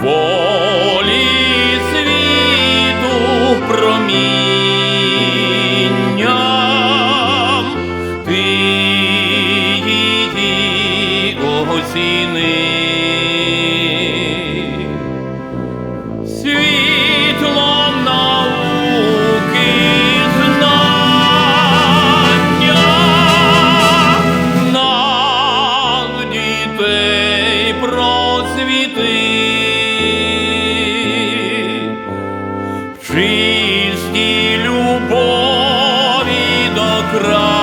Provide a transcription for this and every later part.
волі світу промінням просвіти. В чистій любові до краю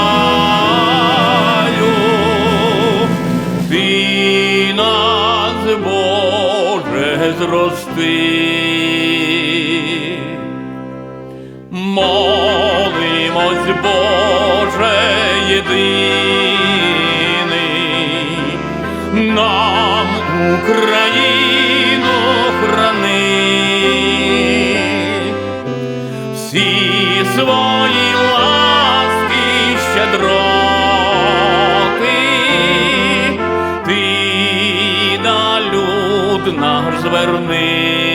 ти нас, Боже, зрости. Молимось, Боже, єдиний, нам Україну храни, всі свої ласки щедроти, ти на наш зверни.